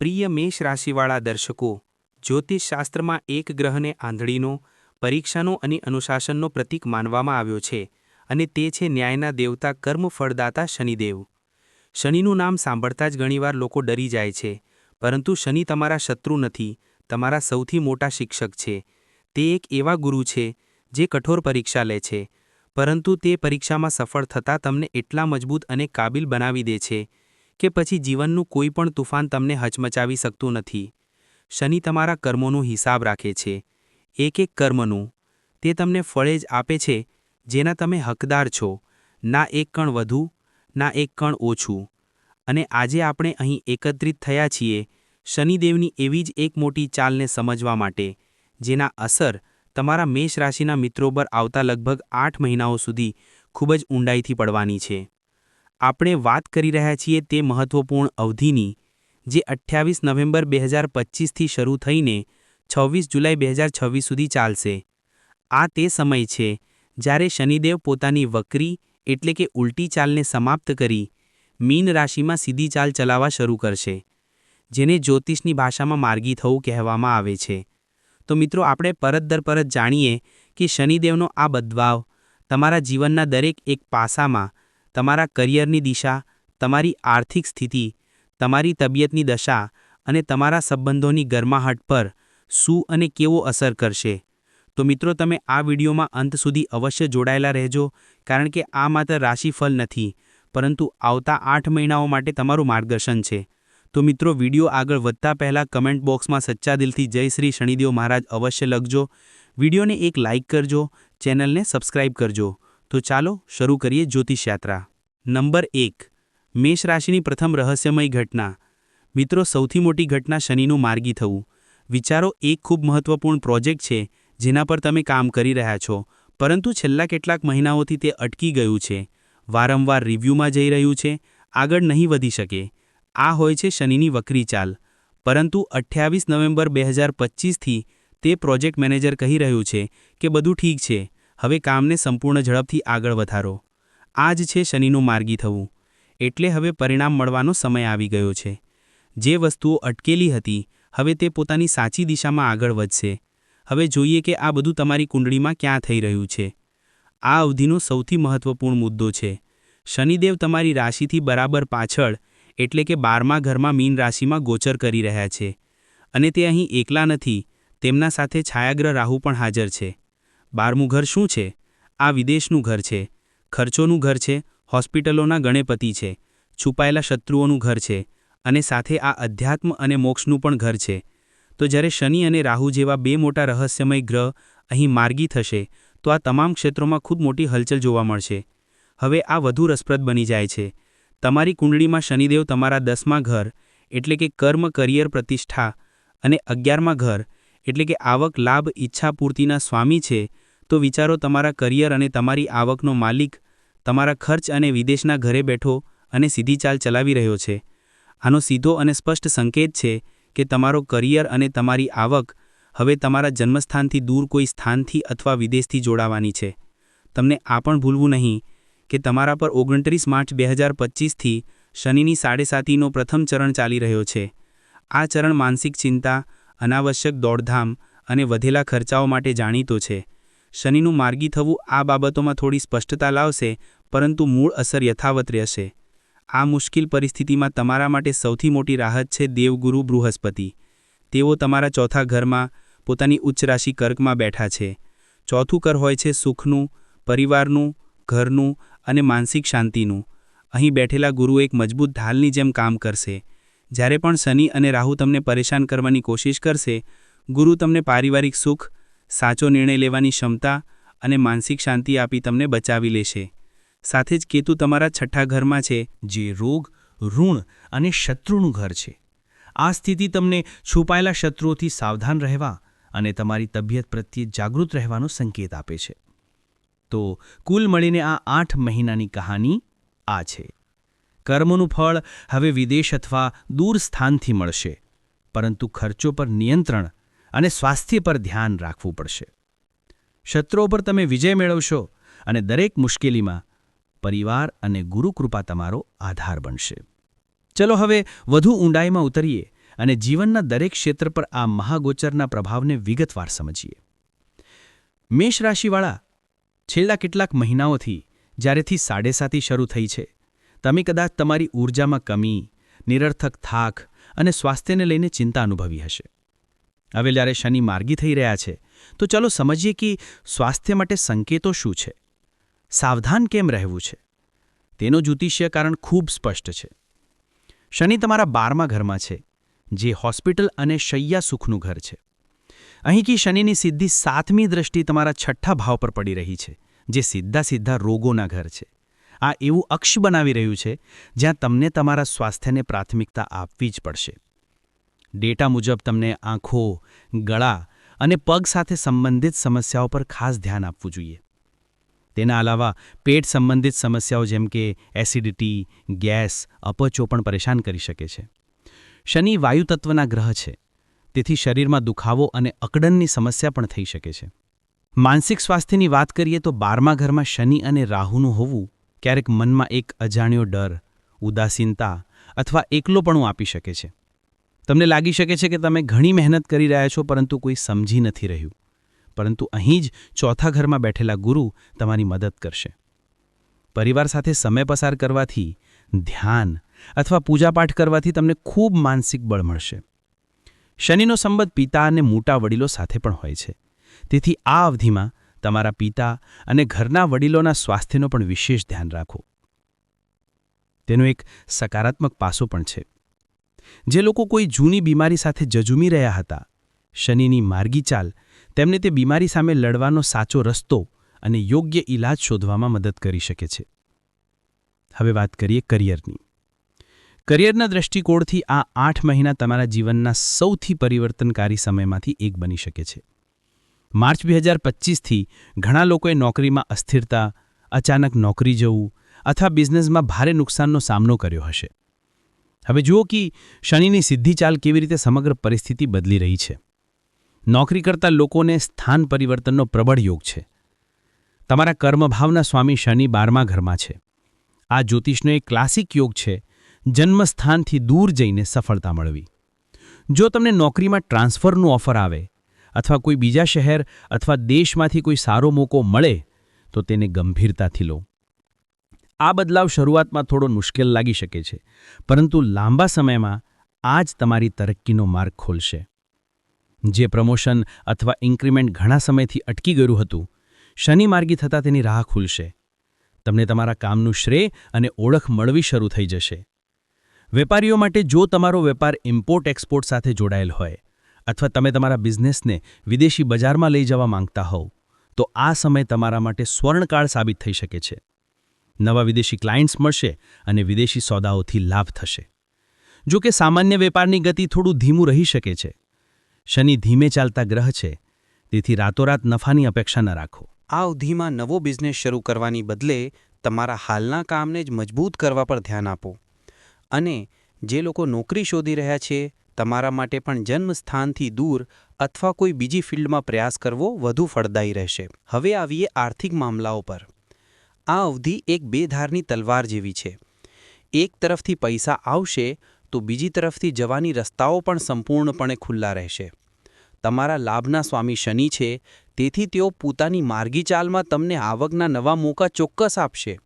પ્રિય મેષ રાશિવાળા દર્શકો, જ્યોતિષશાસ્ત્રમાં એક ગ્રહને આંધળીનો, પરીક્ષાનો અને અનુશાસનનો પ્રતીક માનવામાં આવ્યો છે અને તે છે ન્યાયના દેવતા કર્મફળદાતા શનિદેવ. શનિનું નામ સાંભળતા જ ઘણીવાર લોકો ડરી જાય છે, પરંતુ શનિ તમારા શત્રુ નથી, તમારા સૌથી મોટા શિક્ષક છે. તે એક એવા ગુરુ છે જે કઠોર પરીક્ષા લે છે, પરંતુ તે પરીક્ષામાં સફળ થતાં તમને એટલા મજબૂત અને કાબિલ બનાવી દે છે કે પછી જીવનનું કોઈ પણ તુફાન તમને હચમચાવી શકતું નથી. શનિ તમારા કર્મોનું હિસાબ રાખે છે. એક એક કર્મનું તે તમને ફળે જ આપે છે, જેના તમે હકદાર છો. ના એક કણ વધુ, ના એક કણ ઓછું. અને આજે આપણે અહીં એકત્રિત થયા છીએ શનિદેવની એવી જ એક મોટી ચાલને સમજવા માટે, જેના અસર તમારા મેષ રાશિના મિત્રો પર આવતા લગભગ આઠ મહિનાઓ સુધી ખૂબ જ ઊંડાઈથી પડવાની છે. આપણે વાત કરી રહ્યા છીએ તે મહત્વપૂર્ણ અવધિની, જે અઠ્યાવીસ નવેમ્બર બે હજાર પચીસથી શરૂ થઈને છવ્વીસ જુલાઈ બે હજાર છવ્વીસ સુધી ચાલશે. આ તે સમય છે જ્યારે શનિદેવ પોતાની વક્રી, એટલે કે ઉલટી ચાલને સમાપ્ત કરી, મીન રાશિમાં સીધી ચાલ ચલાવવા શરૂ કરશે, જેને જ્યોતિષની ભાષામાં માર્ગી થવું કહેવામાં આવે છે. તો મિત્રો, આપણે પરત દર પરત જાણીએ કે શનિદેવનો આ બદલાવ તમારા જીવનના દરેક એક પાસામાં તમારા કરિયરની દિશા, તમારી આર્થિક સ્થિતિ, તમારી તબિયતની દશા અને તમારા સંબંધોની ગરમાહટ પર શું અને કેવો અસર કરશે? તો મિત્રો, તમે આ વિડીયોમાં અંત સુધી અવશ્ય જોડાયેલા રહેજો, કારણ કે આ માત્ર રાશિફળ નથી, પરંતુ આવતા આઠ મહિનાઓ માટે તમારું માર્ગદર્શન છે. તો મિત્રો, વીડિયો આગળ વધતા પહેલાં કમેન્ટ બોક્સમાં સચ્ચા દિલથી જય શ્રી શનિદેવ મહારાજ અવશ્ય લખજો. વિડીયોને એક લાઇક કરજો, ચેનલને સબસ્ક્રાઇબ કરજો. તો ચાલો શરૂ કરીએ જ્યોતિષયાત્રા નંબર એક, મેષ રાશિની પ્રથમ રહસ્યમય ઘટના. મિત્રો, સૌથી મોટી ઘટના શનિનું માર્ગી થવું. વિચારો, એક ખૂબ મહત્વપૂર્ણ પ્રોજેક્ટ છે, જેના પર તમે કામ કરી રહ્યા છો, પરંતુ છેલ્લા કેટલાક મહિનાઓથી તે અટકી ગયું છે. વારંવાર રિવ્યૂમાં જઈ રહ્યું છે, આગળ નહીં વધી શકે. આ હોય છે શનિની વક્રી ચાલ. પરંતુ અઠ્યાવીસ નવેમ્બર બે હજાર પચીસથી તે પ્રોજેક્ટ મેનેજર કહી રહ્યું છે કે બધું ઠીક છે. હવે કામને સંપૂર્ણ ઝડપથી આગળ વધારો. આ જ છે શનિનું માર્ગી થવું. એટલે હવે પરિણામ મળવાનો સમય આવી ગયો છે. જે વસ્તુઓ અટકેલી હતી, હવે તે પોતાની સાચી દિશામાં આગળ વધશે. હવે જોઈએ કે આ બધું તમારી કુંડળીમાં ક્યાં થઈ રહ્યું છે. આ અવધિનો સૌથી મહત્વપૂર્ણ મુદ્દો છે. શનિદેવ તમારી રાશિથી બરાબર પાછળ, એટલે કે બારમા ઘરમાં મીન રાશિમાં ગોચર કરી રહ્યા છે. અને તે અહીં એકલા નથી, તેમના સાથે છાયાગ્રહ રાહુ પણ હાજર છે. બારમું ઘર શું છે? આ વિદેશનું ઘર છે. ખર્ચોનું ઘર છે. હોસ્પિટલોના ગણેપતિ છે. છુપાયેલા શત્રુઓનું ઘર છે. અને સાથે આ અધ્યાત્મ અને મોક્ષનું પણ ઘર છે. તો જ્યારે શનિ અને રાહુ જેવા બે મોટા રહસ્યમય ગ્રહ અહીં માર્ગી થશે, તો આ તમામ ક્ષેત્રોમાં ખૂબ મોટી હલચલ જોવા મળશે. હવે આ વધુ રસપ્રદ બની જાય છે. તમારી કુંડળીમાં શનિદેવ તમારા દસમા ઘર, એટલે કે કર્મ કરિયર પ્રતિષ્ઠા, અને અગિયારમા ઘર, એટલે કે આવક, લાભ, ઈચ્છા પૂર્તિના સ્વામી છે તો વિચારો તમારા કરિયર અને તમારી આવકનો માલિક, તમારા ખર્ચ અને વિદેશના ઘરે બેઠો અને સીધી ચાલ ચલાવી રહ્યો છે. આનો સીધો અને સ્પષ્ટ સંકેત છે કે તમારો કરિયર અને તમારી આવક હવે તમારા જન્મસ્થાનથી દૂર કોઈ સ્થાનથી અથવા વિદેશથી જોડાવાની છે. તમને આ પણ ભૂલવું નહીં કે તમારા પર ઓગણત્રીસ માર્ચ બે હજાર પચીસથી શનિની સાડેસાતીનો પ્રથમ ચરણ ચાલી રહ્યો છે. આ ચરણ માનસિક ચિંતા, અનાવશ્યક દોડધામ અને વધેલા ખર્ચાઓ માટે જાણીતો છે. શનિનું માર્ગી થવું આ બાબતોમાં થોડી સ્પષ્ટતા લાવશે, પરંતુ મૂળ અસર યથાવત રહેશે. આ મુશ્કેલ પરિસ્થિતિમાં તમારા માટે સૌથી મોટી રાહત છે દેવગુરુ બૃહસ્પતિ. તેઓ તમારા ચોથા ઘરમાં, પોતાની ઉચ્ચ રાશિ કર્કમાં બેઠા છે. ચોથું કર હોય છે સુખનું, પરિવારનું, ઘરનું અને માનસિક શાંતિનું. અહીં બેઠેલા ગુરુ એક મજબૂત ઢાલની જેમ કામ કરશે. જ્યારે પણ શનિ અને રાહુ તમને પરેશાન કરવાની કોશિશ કરશે, ગુરુ તમને પારિવારિક સુખ સાચો નિર્ણય લેવાની ક્ષમતા અને માનસિક શાંતિ આપી તમને બચાવી લેશે. સાથે જ કેતુ તમારા છઠ્ઠા ઘરમાં છે, જે રોગ, ઋણ અને શત્રુનું ઘર છે. આ સ્થિતિ તમને છુપાયેલા શત્રુઓથી સાવધાન રહેવા અને તમારી તબિયત પ્રત્યે જાગૃત રહેવાનો સંકેત આપે છે. તો કુલ મળીને આ આઠ મહિનાની કહાની આ છે. કર્મનું ફળ હવે વિદેશ અથવા દૂર સ્થાનથી મળશે, પરંતુ ખર્ચો પર નિયંત્રણ અને સ્વાસ્થ્ય પર ધ્યાન રાખવું પડશે. શત્રુઓ પર તમે વિજય મેળવશો અને દરેક મુશ્કેલીમાં પરિવાર અને ગુરુકૃપા તમારો આધાર બનશે. ચલો હવે વધુ ઊંડાઈમાં ઉતરીએ અને જીવનના દરેક ક્ષેત્ર પર આ મહાગોચરના પ્રભાવને વિગતવાર સમજીએ. મેષ રાશિવાળા, છેલ્લા કેટલાક મહિનાઓથી જ્યારેથી સાડેસાતી શરૂ થઈ છે, તમે કદાચ તમારી ઊર્જામાં કમી, નિરર્થક થાક અને સ્વાસ્થ્યને લઈને ચિંતા અનુભવી હશે. હવે જ્યારે શનિ માર્ગી થઈ રહ્યા છે. તો ચાલો સમજીએ કે સ્વાસ્થ્ય માટે સંકેતો શું છે? સાવધાન કેમ રહેવું છે? તેનો જ્યોતિષ્ય કારણ ખૂબ સ્પષ્ટ છે. શનિ તમારા બારમા ઘરમાં છે, જે હોસ્પિટલ અને શૈયા સુખનું ઘર છે. અહીંથી શનિની સીધી સાતમી દ્રષ્ટિ તમારા છઠ્ઠા ભાવ પર પડી રહી છે, જે સીધા સીધા રોગોના ઘર છે. આ એવું અક્ષ બનાવી રહ્યું છે, જ્યાં તમને તમારા સ્વાસ્થ્યને પ્રાથમિકતા આપવી જ પડશે. ડેટા મુજબ તમને આંખો, ગળા અને પગ સાથે સંબંધિત સમસ્યાઓ પર ખાસ ધ્યાન આપવું જોઈએ. તેના અલાવા પેટ સંબંધિત સમસ્યાઓ જેમ કે એસિડિટી, ગેસ, અપચો પણ પરેશાન કરી શકે છે. શનિ વાયુતત્વના ગ્રહ છે. તેથી શરીરમાં દુખાવો અને અકડનની સમસ્યા પણ થઈ શકે છે. માનસિક સ્વાસ્થ્યની વાત કરીએ તો બારમા ઘરમાં શનિ અને રાહુનું હોવું ક્યારેક મનમાં એક અજાણ્યો ડર, ઉદાસીનતા અથવા એકલોપણું આપી શકે છે. તમને લાગી શકે છે કે તમે ઘણી મહેનત કરી રહ્યા છો, પરંતુ કોઈ સમજી નથી રહ્યું. પરંતુ અહીં જ ચોથા ઘરમાં બેઠેલા ગુરુ તમારી મદદ કરશે. પરિવાર સાથે સમય પસાર કરવાથી ધ્યાન અથવા પૂજાપાઠ કરવાથી તમને ખૂબ માનસિક બળ મળશે. શનિનો સંબંધ પિતા અને મોટા વડીલો સાથે પણ હોય છે. તેથી આ અવધિમાં તમારા પિતા અને ઘરના વડીલોના સ્વાસ્થ્યનો પણ વિશેષ ધ્યાન રાખો. તેનો એક સકારાત્મક પાસો પણ છે. જે લોકો કોઈ જૂની બીમારી સાથે જજુમી રહ્યા હતા. શનિની માર્ગી ચાલ તેમને તે બીમારી સામે લડવાનો સાચો રસ્તો અને યોગ્ય ઇલાજ શોધવામાં મદદ કરી શકે છે. હવે વાત કરીએ કરિયરની. કરિયરના દ્રષ્ટિકોણથી આ આઠ મહિના તમારા જીવનના સૌથી પરિવર્તનકારી સમયમાંથી એક બની શકે છે. માર્ચ બે હજાર પચીસથી ઘણા લોકોએ નોકરીમાં અસ્થિરતા, અચાનક નોકરી જવું અથવા બિઝનેસમાં ભારે નુકસાનનો સામનો કર્યો હશે. હવે જુઓ કે શનિની સીધી ચાલ કેવી રીતે સમગ્ર પરિસ્થિતિ બદલી રહી છે. નોકરી કરતા લોકોને સ્થાન પરિવર્તનનો પ્રબળ યોગ છે. તમારા કર્મભાવના સ્વામી શનિ બારમા ઘરમાં છે. આ જ્યોતિષનો એક ક્લાસિક યોગ છે, જન્મસ્થાનથી દૂર જઈને સફળતા મળવી. જો તમને નોકરીમાં ટ્રાન્સફરનું ઓફર આવે, અથવા કોઈ બીજા શહેર અથવા દેશમાંથી કોઈ સારો મોકો મળે, તો તેને ગંભીરતાથી લો. આ બદલાવ શરૂઆતમાં થોડો મુશ્કેલ લાગી શકે છે, પરંતુ લાંબા સમયમાં આ જ તમારી તરક્કીનો માર્ગ ખોલશે. જે પ્રમોશન અથવા ઇન્ક્રીમેન્ટ ઘણા સમયથી અટકી ગયું હતું, શનિ માર્ગી થતાં તેની રાહ ખુલશે. તમને તમારા કામનું શ્રેય અને ઓળખ મળવી શરૂ થઈ જશે. વેપારીઓ માટે જો તમારો વેપાર ઇમ્પોર્ટ એક્સપોર્ટ સાથે જોડાયેલ હોય, અથવા તમે તમારા બિઝનેસને વિદેશી બજારમાં લઈ જવા માંગતા હોવ, તો આ સમય તમારા માટે સ્વર્ણકાળ સાબિત થઈ શકે છે. નવા વિદેશી ક્લાયન્ટ્સ મળશે અને વિદેશી સોદાઓથી લાભ થશે. જો કે સામાન્ય વેપારની ગતિ થોડું ધીમું રહી શકે છે. શનિ ધીમે ચાલતા ગ્રહ છે, તેથી રાતોરાત નફાની અપેક્ષા ન રાખો. આ અવધિમાં નવો બિઝનેસ શરૂ કરવાની બદલે તમારા હાલના કામને જ મજબૂત કરવા પર ધ્યાન આપો. અને જે લોકો નોકરી શોધી રહ્યા છે, તમારા માટે પણ જન્મસ્થાનથી દૂર અથવા કોઈ બીજી ફિલ્ડમાં પ્રયાસ કરવો વધુ ફળદાયી રહેશે. હવે આવીએ આર્થિક મામલાઓ પર. આ અવધિ એક બેધારની તલવાર જેવી છે. એક તરફથી પૈસા આવશે, તો બીજી તરફથી જવાની રસ્તાઓ પણ સંપૂર્ણપણે ખુલ્લા રહેશે. તમારા લાભના સ્વામી શનિ છે, તેથી તેઓ પોતાની માર્ગી ચાલમાં તમને આવકના નવા મોકા ચોક્કસ આપશે.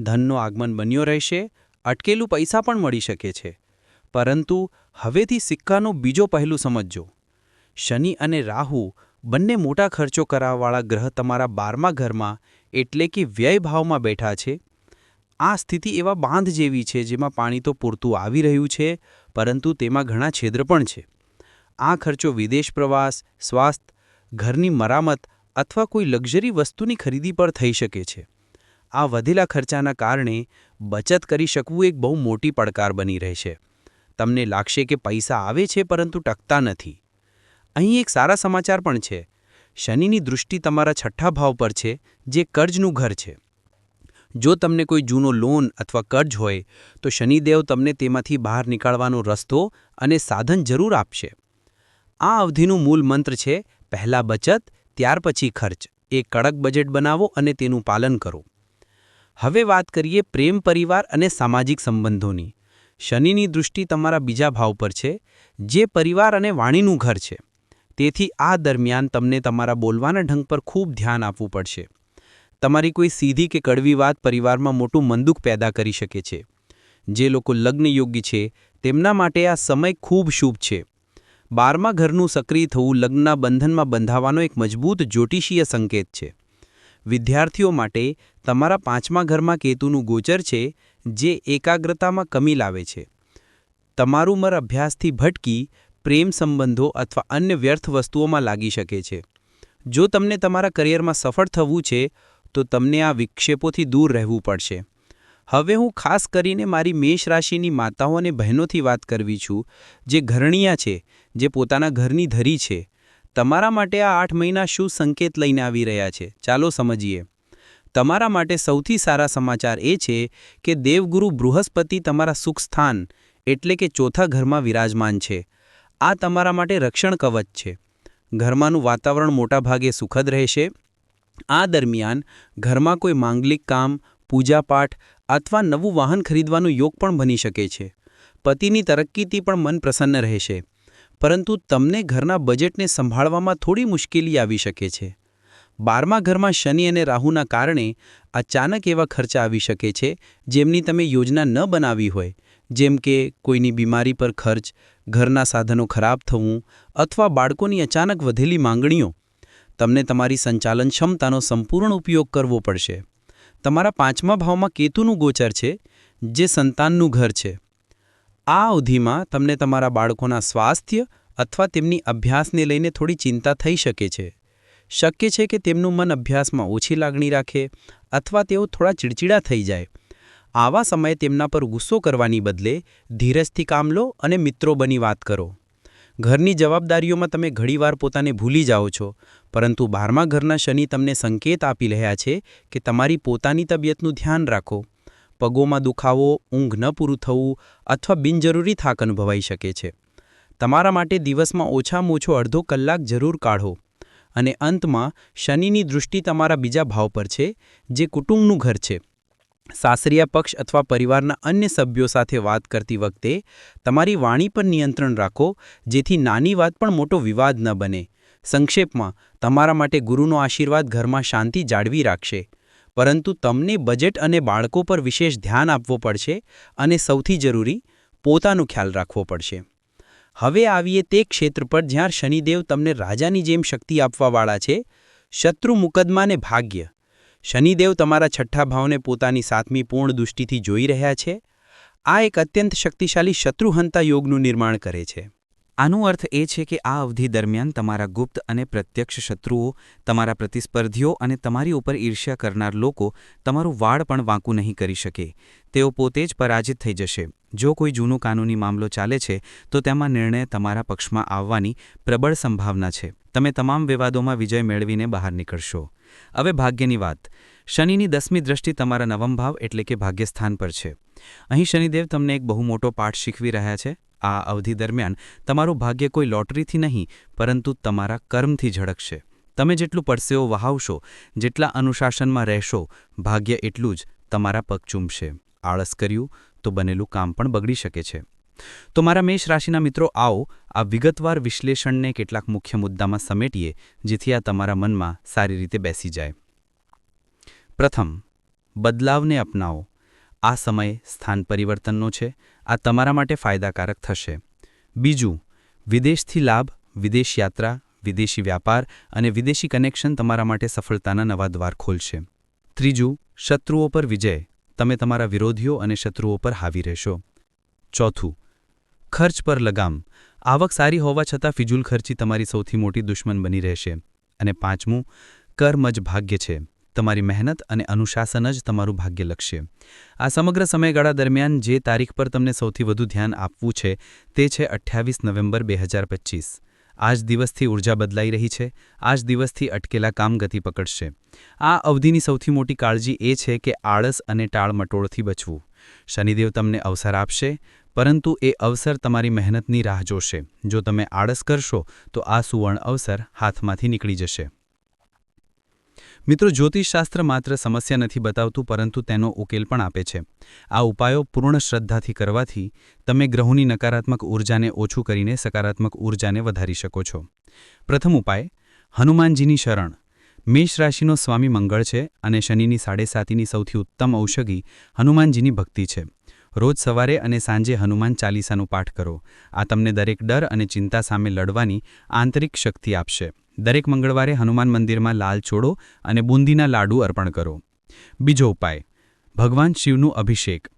ધનનો આગમન બન્યો રહેશે, અટકેલું પૈસા પણ મળી શકે છે. પરંતુ હવેથી સિક્કાનો બીજો પહેલું સમજજો. શનિ અને રાહુ બંને મોટા ખર્ચો કરાવવાળા ગ્રહ તમારા બારમા ઘરમાં એટલે કે વ્યયભાવમાં બેઠા છે. આ સ્થિતિ એવા બાંધ જેવી છે જેમાં પાણી તો પૂરતું આવી રહ્યું છે, પરંતુ તેમાં ઘણા છેદ્ર પણ છે. આ ખર્ચો વિદેશ પ્રવાસ સ્વાસ્થ્ય ઘરની મરામત અથવા કોઈ લક્ઝરી વસ્તુની ખરીદી પર થઈ શકે છે. આ વધેલા ખર્ચાના કારણે બચત કરી શકવું એક બહુ મોટી પડકાર બની રહેશે. તમને લાગશે કે પૈસા આવે છે પરંતુ ટકતા નથી. અહીં એક સારા સમાચાર પણ છે. શનિની દૃષ્ટિ તમારા છઠ્ઠા ભાવ પર છે, જે કર્જનું ઘર છે. જો તમને કોઈ જૂનો લોન અથવા કર્જ હોય, તો શનિદેવ તમને તેમાંથી બહાર નીકળવાનો રસ્તો અને સાધન જરૂર આપશે. આ અવધિનું મૂળ મંત્ર છે, પહેલાં બચત, ત્યાર પછી ખર્ચ. એ કડક બજેટ બનાવો અને તેનું પાલન કરો. હવે વાત કરીએ પ્રેમ પરિવાર અને સામાજિક સંબંધોની. શનિની દૃષ્ટિ તમારા બીજા ભાવ પર છે, જે પરિવાર અને વાણીનું ઘર છે. તેથી આ દરમિયાન તમને તમારા બોલવાના ઢંગ પર ખૂબ ધ્યાન આપવું પડશે. તમારી કોઈ સીધી કે કડવી વાત પરિવારમાં મોટું મંદુક પેદા કરી શકે છે. જે લોકો લગ્ન યોગ્ય છે, તેમના માટે આ સમય ખૂબ શુભ છે. બારમા ઘરનું સક્રિય થવું લગ્નના બંધનમાં બંધાવાનો એક મજબૂત જ્યોતિષીય સંકેત છે. વિદ્યાર્થીઓ માટે તમારા પાંચમા ઘરમાં કેતુનું ગોચર છે, જે એકાગ્રતામાં કમી લાવે છે. તમારું મર અભ્યાસથી ભટકી પ્રેમ સંબંધો અથવા અન્ય વ્યર્થ વસ્તુઓમાં લાગી શકે છે. જો તમને તમારા કરિયરમાં સફળ થવું છે, તો તમને આ વિક્ષેપોથી દૂર રહેવું પડશે. હવે હું ખાસ કરીને મારી મેષ રાશિની માતાઓ અને બહેનોથી વાત કરવી છું, જે ઘરણીયા છે, જે પોતાના ઘરની ધરી છે. તમારા માટે આ આઠ મહિના શું સંકેત લઈને આવી રહ્યા છે? ચાલો સમજીએ. તમારા માટે સૌથી સારા સમાચાર એ છે કે દેવગુરુ બૃહસ્પતિ તમારા સુખ સ્થાન, એટલે કે ચોથા ઘરમાં વિરાજમાન છે. આ તમારા માટે રક્ષણ કવચ છે. ઘરમાંનું વાતાવરણ મોટાભાગે સુખદ રહેશે. આ દરમિયાન ઘરમાં કોઈ માંગલિક કામ, પૂજાપાઠ અથવા નવું વાહન ખરીદવાનું યોગ પણ બની શકે છે. પતિની તરક્કીથી પણ મન પ્રસન્ન રહેશે. પરંતુ તમને ઘરના બજેટને સંભાળવામાં થોડી મુશ્કેલી આવી શકે છે. બારમા ઘરમાં શનિ અને રાહુના કારણે અચાનક એવા ખર્ચા આવી શકે છે, જેમની તમે યોજના ન બનાવી હોય. જેમ કે, કોઈની બીમારી પર ખર્ચ, ઘરના સાધનો ખરાબ થવું અથવા બાળકોની અચાનક વધેલી માંગણીઓ. તમને તમારી સંચાલન ક્ષમતાનો સંપૂર્ણ ઉપયોગ કરવો પડશે. તમારા પાંચમા ભાવમાં કેતુનું ગોચર છે, જે સંતાનનું ઘર છે. આ અવધિમાં તમને તમારા બાળકોના સ્વાસ્થ્ય અથવા તેમની અભ્યાસને લઈને થોડી ચિંતા થઈ શકે છે. શક્ય છે કે તેમનું મન અભ્યાસમાં ઓછી લાગણી રાખે અથવા તેઓ થોડા ચીડચીડા થઈ જાય. આવા સમયે તેમના પર ગુસ્સો કરવાની બદલે ધીરજથી કામ લો અને મિત્રો બની વાત કરો. ઘરની જવાબદારીઓમાં તમે ઘણીવાર પોતાને ભૂલી જાઓ છો, પરંતુ બારમા ઘરના શનિ તમને સંકેત આપી રહ્યા છે કે તમારી પોતાની તબિયતનું ધ્યાન રાખો. પગોમાં દુખાવો, ઊંઘ ન પૂરું થવું અથવા બિનજરૂરી થાક અનુભવાઈ શકે છે. તમારા માટે દિવસમાં ઓછામાં ઓછો અડધો કલાક જરૂર કાઢો. અને અંતમાં શનિની દૃષ્ટિ તમારા બીજા ભાવ પર છે, જે કુટુંબનું ઘર છે. સાસરિયા પક્ષ અથવા પરિવારના અન્ય સભ્યો સાથે વાત કરતી વખતે તમારી વાણી પર નિયંત્રણ રાખો, જેથી નાની વાત પણ મોટો વિવાદ ન બને. સંક્ષેપમાં, તમારા માટે ગુરુનો આશીર્વાદ ઘરમાં શાંતિ જાળવી રાખશે. પરંતુ તમને બજેટ અને બાળકો પર વિશેષ ધ્યાન આપવું પડશે અને સૌથી જરૂરી, પોતાનું ખ્યાલ રાખવો પડશે. હવે આવીએ તે ક્ષેત્ર પર જ્યાં શનિદેવ તમને રાજાની જેમ શક્તિ આપવાવાળા છે, શત્રુ મુકદ્દમાને ભાગ્ય. શનિદેવ તમારા છઠ્ઠા ભાવને પોતાની સાતમી પૂર્ણ દૃષ્ટિથી જોઈ રહ્યા છે. આ એક અત્યંત શક્તિશાળી શત્રુહંતા યોગનું નિર્માણ કરે છે. આનો અર્થ એ છે કે આ અવધિ દરમિયાન તમારા ગુપ્ત અને પ્રત્યક્ષ શત્રુઓ, તમારા પ્રતિસ્પર્ધીઓ અને તમારી ઉપર ઈર્ષ્યા કરનાર લોકો તમારું વાળ પણ વાંકું નહીં કરી શકે. તેઓ પોતે જ પરાજિત થઈ જશે. જો કોઈ જૂનો કાનૂની મામલો ચાલે છે, તો તેમાં નિર્ણય તમારા પક્ષમાં આવવાની પ્રબળ સંભાવના છે. તમે તમામ વિવાદોમાં વિજય મેળવીને બહાર નીકળશો. હવે ભાગ્યની વાત. શનિની દસમી દ્રષ્ટિ તમારા નવમ ભાવ એટલે કે ભાગ્યસ્થાન પર છે. અહીં શનિદેવ તમને એક બહુ મોટો પાઠ શીખવી રહ્યા છે. આ અવધિ દરમિયાન તમારું ભાગ્ય કોઈ લોટરીથી નહીં, પરંતુ તમારા કર્મથી ઝળકશે. તમે જેટલું પરસેવો વહાવશો, જેટલા અનુશાસનમાં રહેશો, ભાગ્ય એટલું જ તમારા પગ ચૂમશે. આળસ કર્યું તો બનેલું કામ પણ બગડી શકે છે. તો મારા મેષ રાશિના મિત્રો આવો, આ વિગતવાર વિશ્લેષણને કેટલાક મુખ્ય મુદ્દામાં સમેટીએ, જેથી આ તમારા મનમાં સારી રીતે બેસી જાય. પ્રથમ, બદલાવને અપનાવો. આ સમય સ્થાન પરિવર્તનનો છે, આ તમારા માટે ફાયદાકારક થશે. બીજું, વિદેશથી લાભ, વિદેશ યાત્રા, વિદેશી વ્યાપાર અને વિદેશી કનેક્શન તમારા માટે સફળતાના નવા દ્વાર ખોલશે. ત્રીજું, શત્રુઓ પર વિજય. તમે તમારા વિરોધીઓ અને શત્રુઓ પર હાવી રહેશો. ચોથું, ખર્ચ પર લગામ. આવક સારી હોવા છતાં ફિજુલ ખર્ચી તમારી સૌથી મોટી દુશ્મન બની રહેશે. અને પાંચમું કર્મ જ ભાગ્ય છે. તમારી મહેનત અને અનુશાસન જ તમારું ભાગ્ય લક્ષ્ય આ સમગ્ર સમયગાળા દરમિયાન જે તારીખ પર તમને સૌથી વધુ ધ્યાન આપવું છે તે છે અઠ્યાવીસ નવેમ્બર બે હજાર પચીસ. આ જ દિવસથી ઊર્જા બદલાઈ રહી છે આ જ દિવસથી અટકેલા કામ ગતિ પકડશે. આ અવધિની સૌથી મોટી કાળજી એ છે કે આળસ અને ટાળમટોળથી બચવું. શનિદેવ તમને અવસર આપશે, પરંતુ એ અવસર તમારી મહેનતની રાહ જોશે. જો તમે આળસ કરશો, તો આ સુવર્ણ અવસર હાથમાંથી નીકળી જશે. મિત્રો, જ્યોતિષશાસ્ત્ર માત્ર સમસ્યા નથી બતાવતું, પરંતુ તેનો ઉકેલ પણ આપે છે. આ ઉપાયો પૂર્ણ શ્રદ્ધાથી કરવાથી તમે ગ્રહોની નકારાત્મક ઊર્જાને ઓછું કરીને સકારાત્મક ઊર્જાને વધારી શકો છો. પ્રથમ ઉપાય, હનુમાનજીની શરણ. મેષ રાશિનો સ્વામી મંગળ છે અને શનિની સાડેસાતીની સૌથી ઉત્તમ ઔષધિ હનુમાનજીની ભક્તિ છે. રોજ સવારે અને સાંજે હનુમાન ચાલીસાનું પાઠ કરો. આ તમને દરેક ડર અને ચિંતા સામે લડવાની આંતરિક શક્તિ આપશે. દરેક મંગળવારે હનુમાન મંદિરમાં લાલ છોડો અને બુંદીના લાડુ અર્પણ કરો. બીજો ઉપાય, ભગવાન શિવનું અભિષેક.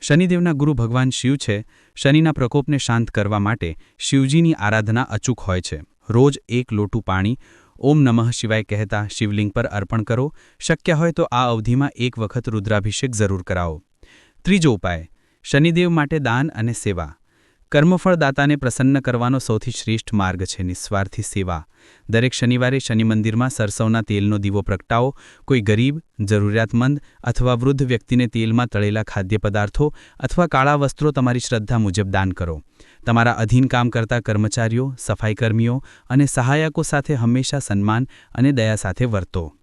શનિદેવના ગુરુ ભગવાન શિવ છે. શનિના પ્રકોપને શાંત કરવા માટે શિવજીની આરાધના અચૂક હોય છે. રોજ એક લોટું પાણી, ઓમ નમઃ શિવાય કહેતા શિવલિંગ પર અર્પણ કરો. શક્ય હોય તો આ અવધિમાં એક વખત રુદ્રાભિષેક જરૂર કરાવો. ત્રીજો ઉપાય, શનિદેવ માટે દાન અને સેવા. કર્મફળદાતાને પ્રસન્ન કરવાનો સૌથી શ્રેષ્ઠ માર્ગ છે નિસ્વાર્થી સેવા. દરેક શનિવારે શનિ મંદિરમાં સરસવના તેલનો દીવો પ્રગટાવો. કોઈ ગરીબ, જરૂરિયાતમંદ અથવા વૃદ્ધ વ્યક્તિને તેલમાં તળેલા ખાદ્ય પદાર્થો અથવા કાળા વસ્ત્રો તમારી શ્રદ્ધા મુજબ દાન કરો. તમારા અધીન કામ કરતા કર્મચારીઓ, સફાઈકર્મીઓ અને સહાયકો સાથે હંમેશા સન્માન અને દયા સાથે વર્તો.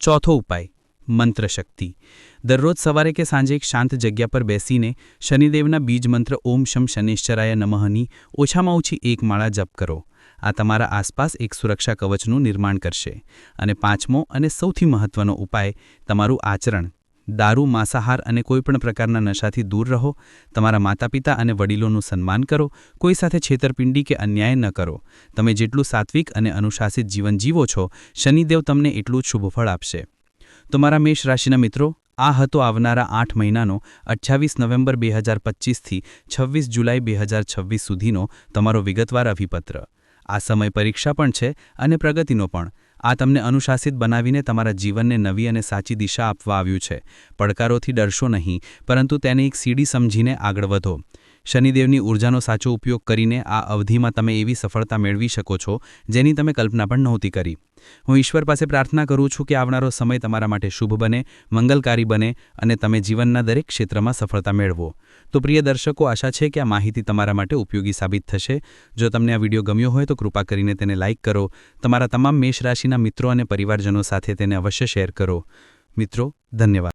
ચોથો ઉપાય. મંત્રશક્તિ. દરરોજ સવારે કે સાંજે એક શાંત જગ્યા પર બેસીને શનિદેવના બીજ મંત્ર ઓમ શમ શનિશ્ચરાય નમઃની ઓછામાં ઓછી એક માળા જપ કરો. આ તમારા આસપાસ એક સુરક્ષા કવચનું નિર્માણ કરશે. અને પાંચમો અને સૌથી મહત્વનો ઉપાય, તમારું આચરણ. દારૂ, માંસાહાર અને કોઈપણ પ્રકારના નશાથી દૂર રહો. તમારા માતાપિતા અને વડીલોનું સન્માન કરો. કોઈ સાથે છેતરપિંડી કે અન્યાય ન કરો. તમે જેટલું સાત્વિક અને અનુશાસિત જીવન જીવો છો, શનિદેવ તમને એટલું જ શુભફળ આપશે. તો મારા મેષ રાશિના મિત્રો, આ હતો આવનારા આઠ મહિનાનો અઠ્યાવીસ નવેમ્બર બે હજાર પચીસથી છવ્વીસ જુલાઈ બે હજાર છવ્વીસ સુધીનો તમારો વિગતવાર અભિપત્ર. આ સમય પરીક્ષા પણ છે અને પ્રગતિનો પણ. આ તમને અનુશાસિત બનાવીને તમારા જીવનને નવી અને સાચી દિશા આપવા આવ્યું છે. પડકારોથી ડરશો નહીં, પરંતુ તેને એક સીડી સમજીને આગળ વધો. શનિદેવની ઊર્જાનો સાચો ઉપયોગ કરીને આ અવધિમાં તમે એવી સફળતા મેળવી શકો છો, જેની તમે કલ્પના પણ નહોતી કરી. હું ઈશ્વર પાસે પ્રાર્થના કરું છું કે આવનારો સમય તમારા માટે શુભ બને, મંગલકારી બને અને તમે જીવનના દરેક ક્ષેત્રમાં સફળતા મેળવો. તો પ્રિય દર્શકો, આશા છે કે આ માહિતી તમારા માટે ઉપયોગી સાબિત થશે. જો તમને આ વીડિયો ગમ્યો હોય તો કૃપા કરીને તેને લાઇક કરો. તમારા તમામ મેષ રાશિના મિત્રો અને પરિવારજનો સાથે તેને અવશ્ય શેર કરો. મિત્રો, ધન્યવાદ.